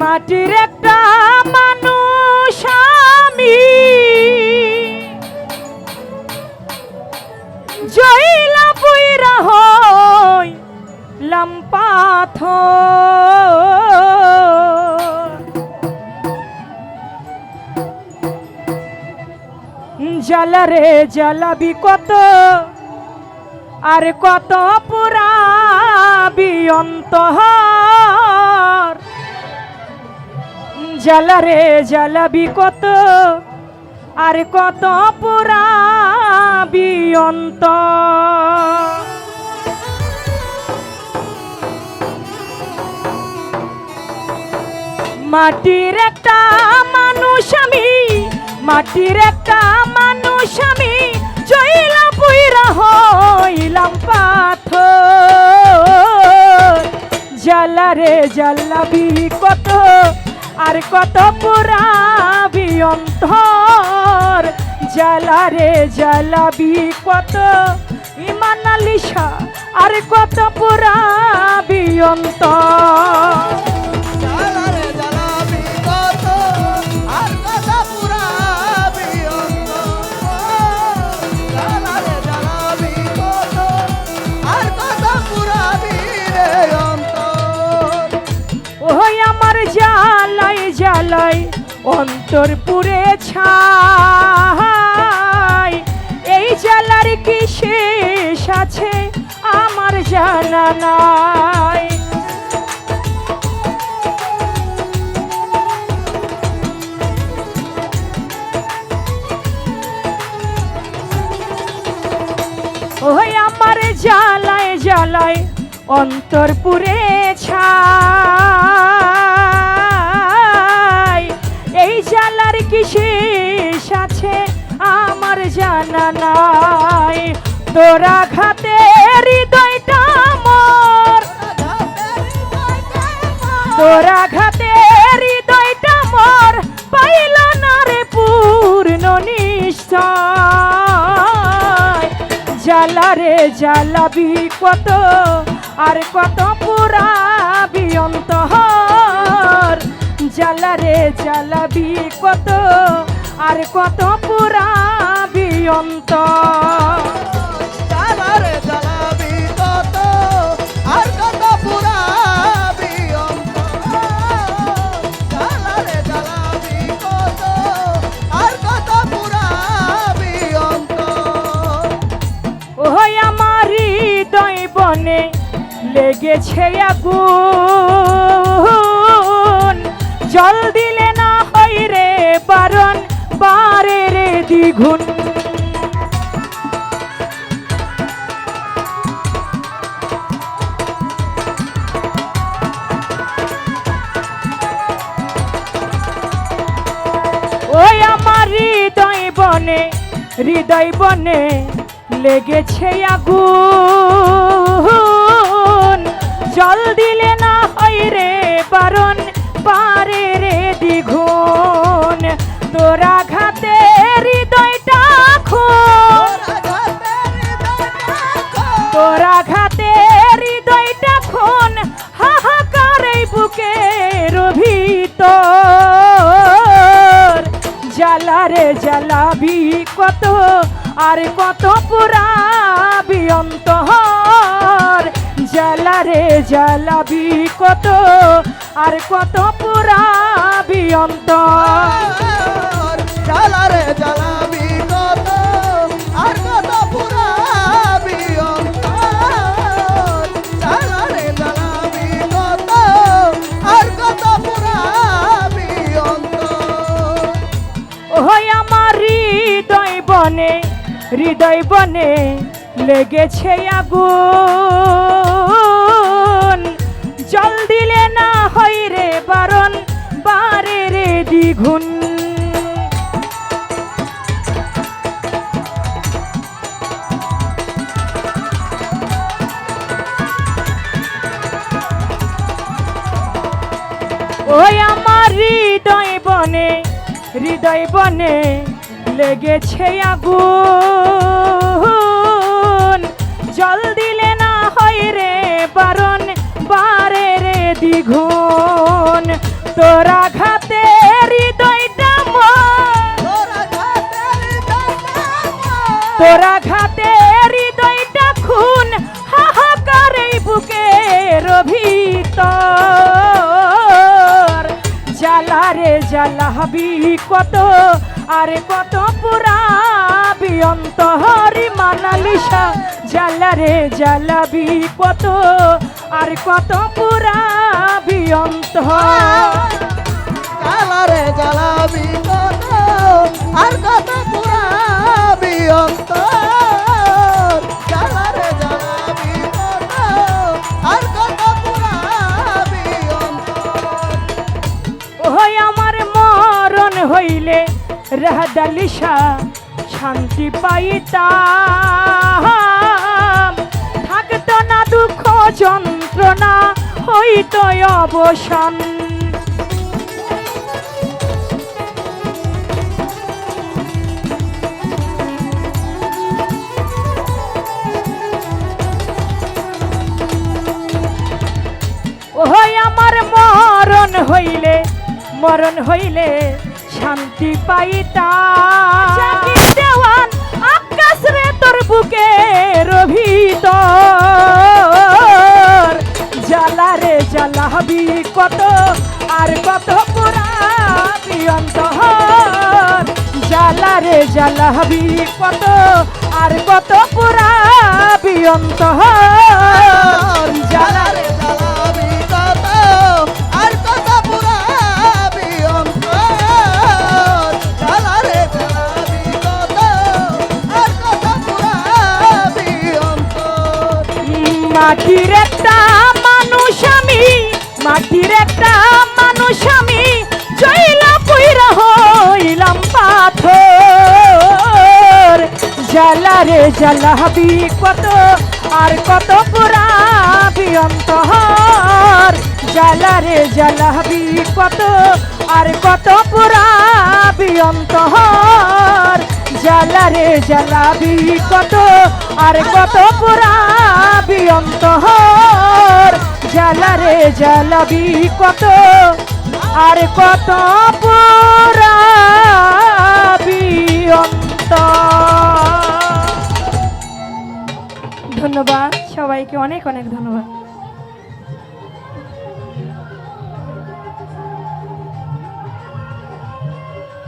মাটির একটা মানুষ আমি। জইলা পুইরা হই লাম্পাথ জ্বালারে জ্বালাবি কত, আর কত পুরাবি অন্তহর জ্বালারে জ্বালাবি কত? আর কত পুরাবি অন্তর মাটির একটা মানুষ আমি, মাটির একটা মানুষ আমি জইলা পুইরা হইলাম পাথর। জ্বালারে জ্বালাবি কত? আর কত পুরাবি অন্তর জ্বালারে জ্বালাবি কত ইমান আলিশা আর কত পুরাবি অন্তর। জ্বালাই অন্তর পুরে ছাই। এই জ্বালার কি শেষ আছে আমার জানা নাই। ওই আমার জ্বালায় জ্বালায় অন্তর পুরে ছাই। জানা নাই। তোরা ঘাতে হৃদয়টা মোর। তোরা ঘাতে হৃদয়টা মোর। পাইল না রে পূর্ণ নিশ্চয়। জ্বালারে জ্বালাবি কত আর কত পুরাবি অন্তহর কত পুরাবি জ্বালাবি কত, আর কত পুরাবি হৃদয় বনে লেগেছে আগুন। জল দিলে না হয় রে বারণ বারে রে দ্বিগুণ। হৃদয় বনে লেগেছে আগুন। জল দিলে না হয় রে বারণ পারে রে দ্বিগুণ। কত আর কত পুরাবি অন্তর জ্বালারে জ্বালাবি কত আর কত পুরাবি অন্তর জ্বালারে জ্বালাবি হৃদয় বনে লেগেছে আগুন। জল দিলে না হয় রে বারণ, বারে রে দ্বিগুণ। ওই আমার হৃদয় বনে হৃদয় বনে লেগেছে আগুন। জল দিলে না হয় রে বারণ বারে রে দ্বিগুণ। তোরা ঘাতে হৃদয়টা তোরা ঘাতে হৃদয়টা খুন হাহাকার এই বুকের ভিতর। জ্বালারে জ্বালাবি কত আরে কত পুরাবি অন্তহরি মানালিসা জালারে জালাবি কত আর কত পুরাবি অন্তর জালারে জালাবি কত রাহদালিশা শান্তি পাইতাম। থাকতো না দুঃখ যন্ত্রণা, হইত অবসান। ওই আমার মরণ হইলে মরণ হইলে শান্তি পাইতা দেওয়ান আকাশ রে তোর বুকের ভিতর জ্বালা রে জ্বালাবি কত আর কত পুরাবি অন্তর জ্বালা রে জ্বালাবি কত আর কত পুরাবি অন্তর জ্বালা জ্বালারে মাটির একটা মানুষ আমি, মাটির একটা মানুষ আমি চইলা পইরা হইলাম পাথর। জ্বালারে জ্বালাবি কত আর কত পুরাবি অন্তর। জ্বালারে জ্বালাবি কত আর কত পুরাবি অন্তর জ্বালারে জ্বালাবি কত, আর কত পুরাবি অন্তর। জ্বালারে জ্বালাবি কত, আর কত পুরাবি অন্তর। ধন্যবাদ সবাইকে, অনেক অনেক ধন্যবাদ।